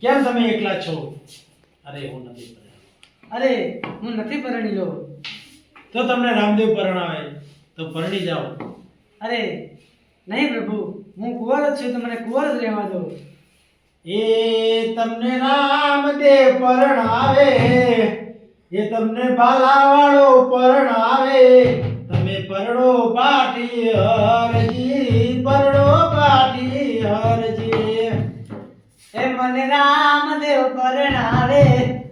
કેમ તમે એકલા છો? અરે, હું નથી અરે, હું નથી પરણ્યો. તો તમને રામદેવ પરણાવે. તો પરણી જાઓ. અરે, નહીં પ્રભુ, હું કુંવર જ છું, તમને કુંવર જ રહેવા દો. એ તમને રામદેવ પરણાવે. એ તમને બાલાવાળો પરણાવે. તમે પરણો પાટી હરજી, પરણો પાટી હરજી. મને રામદેવ પરણાવે,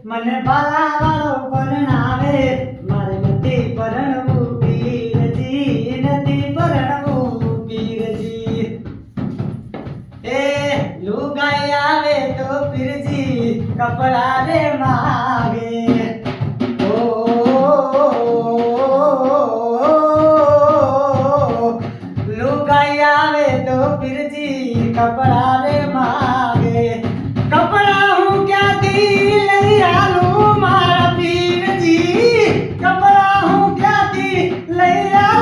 મને ભલાવાળો પરણાવે. મારે નથી પરણવું પીરજી, નથી પરણવું પીરજી. એ લુગાઈ આવે તો પીરજી, કપડા રે માગે. આવે તો પીરજી, કપડા રે yeah.